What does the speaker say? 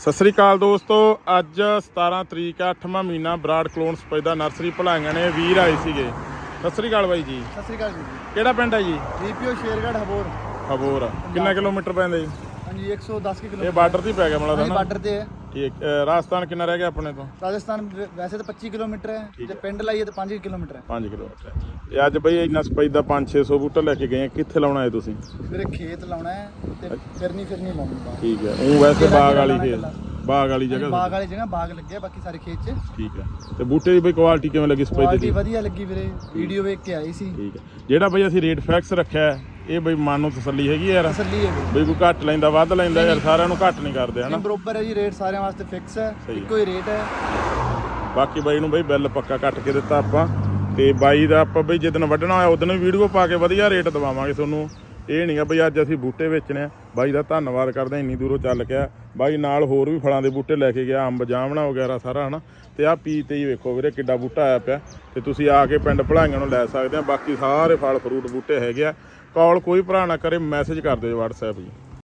ਸਤਿ ਸ੍ਰੀ ਅਕਾਲ ਦੋਸਤੋ ਅੱਜ 17 ਤਰੀਕ ਆ 8ਵਾਂ ਮਹੀਨਾ ਬਰਾੜ ਕਲੋਨ ਸਪੈਦਾ ਨਰਸਰੀ ਭਲਾਈਆਂ ਨੇ ਵੀਰ ਆਏ ਸੀਗੇ। ਸਤਿ ਸ੍ਰੀ ਅਕਾਲ ਬਾਈ ਜੀ। ਸਤਿ ਸ੍ਰੀ ਅਕਾਲ ਜੀ। ਕਿਹੜਾ ਪਿੰਡ ਹੈ ਜੀ? ਡੀਪੀਓ ਸ਼ੇਰਗੜ੍ਹ ਹਬੋਰ। ਹਬੋਰ ਕਿੰਨਾ ਕਿਲੋਮੀਟਰ ਪੈਂਦਾ? ਜੀ ਹਾਂਜੀ 110 ਇਹ ਕਿਲੋਮੀਟਰ। ਬਾਰਡਰ ਤੇ ਹੀ ਪੈ ਗਿਆ ਮਲਾ ਦਾ ਹਾਂਜੀ ਨਾ ਬਾਰਡਰ ਤੇ ਹੈ। ਠੀਕ ਅਹ ਰਾਜਸਥਾਨ ਕਿੰਨਾ ਰਹਿ ਗਿਆ ਆਪਣੇ ਤੋਂ? ਰਾਜਸਥਾਨ ਵ- ਵੈਸੇ ਤਾਂ 25 ਕਿਲੋਮੀਟਰ ਹੈ ਤੇ ਪਿੰਡ ਲਾਈਏ ਤਾਂ 5 ਕਿਲੋਮੀਟਰ ਹੈ। 5 ਕਿਲੋਮੀਟਰ ਇਹ ਅੱਜ ਬਈ ਇੰਨਾ ਸਪੈਦਾ 5-600 ਬੂਟਾ ਲੈ ਕੇ ਗਏ ਆ ਕਿੱਥੇ ਲਾਉਣਾ ਹੈ ਤੁਸੀਂ? ਮੇਰੇ ਖੇਤ ਲਾਉਣਾ ਹੈ ਤੇ ਫਿਰਨੀ ਫਿਰਨੀ ਲਾਉਣੀ ਬਾਗ ਠੀਕ ਹੈ ਉਹ ਵੈਸੇ ਬਾਗ ਵਾਲੀ ਖੇਤ ਬਾਗ ਵਾਲੀ ਜਗ੍ਹਾ ਬਾਗ ਵਾਲੀ ਜਗ੍ਹਾ ਬਾਗ ਲੱਗਿਆ ਬਾਕੀ ਸਾਰੇ ਖੇਤ 'ਚ। ਠੀਕ ਹੈ ਤੇ ਬੂਟੇ ਦੀ ਬਈ ਕੁਆਲਿਟੀ ਕਿਵੇਂ ਲੱਗੀ ਸਪੈਦੇ ਕੁਆਲਿਟੀ ਦੀ ਵਧੀਆ ਲੱਗੀ ਵੀਰੇ ਵੀਡੀਓ ਵੇਖ ਕੇ ਆਈ ਸੀ। ਠੀਕ ਹੈ ਜਿਹੜਾ ਬਈ ਅਸੀਂ ਰੇਟ ਫਿਕਸ ਰੱਖਿਆ ਹੈ, ਇਹ ਬਈ ਮਨ ਨੂੰ ਤਸੱਲੀ ਹੈਗੀ ਯਾਰ। ਤਸੱਲੀ ਹੈ ਬਈ ਕੋਈ ਘੱਟ ਲੈਂਦਾ ਵੱਧ ਲੈਂਦਾ ਯਾਰ ਸਾਰਿਆਂ ਨੂੰ ਘੱਟ ਨਹੀਂ ਕਰਦੇ ਹਨਾ? ਨਹੀਂ, ਬਰੋਬਰ ਹੈ ਜੀ ਰੇਟ ਸਾਰਿਆਂ ਵਾਸਤੇ ਫਿਕਸ ਹੈ ਹੈ। ਇੱਕੋ ਹੀ ਰੇਟ ਹੈ। ਬਾਕੀ ਬਾਈ ਨੂੰ ਬਈ ਬਿੱਲ ਪੱਕਾ ਕੱਟ ਕੇ ਦਿੱਤਾ ਆਪਾਂ ਤੇ ਬਾਈ ਦਾ ਆਪਾਂ ਬਈ ਜਿੱਦਣ ਵੱਢਣਾ ਹੋਇਆ ਉਦੋਂ ਵੀ ਵੀਡੀਓ ਪਾ ਕੇ ਵਧੀਆ ਰੇਟ ਦਵਾਵਾਂਗੇ ਤੁਹਾਨੂੰ। ਇਹ ਨਹੀਂਗਾ ਬਈ ਅੱਜ ਅਸੀਂ ਬੂਟੇ ਵੇਚਣੇ ਆ। ਬਾਈ ਦਾ ਧੰਨਵਾਦ ਕਰਦੇ ਹਾਂ ਇੰਨੀ ਦੂਰੋਂ ਚੱਲ ਕੇ ਆ। ਬਾਈ ਨਾਲ ਹੋਰ ਵੀ ਫਲਾਂ ਦੇ ਬੂਟੇ ਲੈ ਕੇ ਗਿਆ ਅੰਬ ਜਾਮਣਾ ਵਗੈਰਾ ਸਾਰਾ ਹਨਾ? ਤੇ ਆ ਪੀ ਤੇ ਹੀ ਵੇਖੋ ਵੀਰੇ ਕਿੱਡਾ ਬੂਟਾ ਆਇਆ ਪਿਆ। ਤੇ ਤੁਸੀਂ ਆ ਕੇ ਪਿੰਡ ਭਲਾਈਆਂ ਨੂੰ ਲੈ ਸਕਦੇ ਆ ਬਾਕੀ ਸਾਰੇ ਫਲ ਫਰੂਟ ਬੂਟੇ ਹੈਗੇ ਆ। ਕਾਲ ਕੋਈ ਭਰਾ ਨਾ ਕਰੇ ਮੈਸੇਜ ਕਰ ਦਿਓ WhatsApp ਜੀ।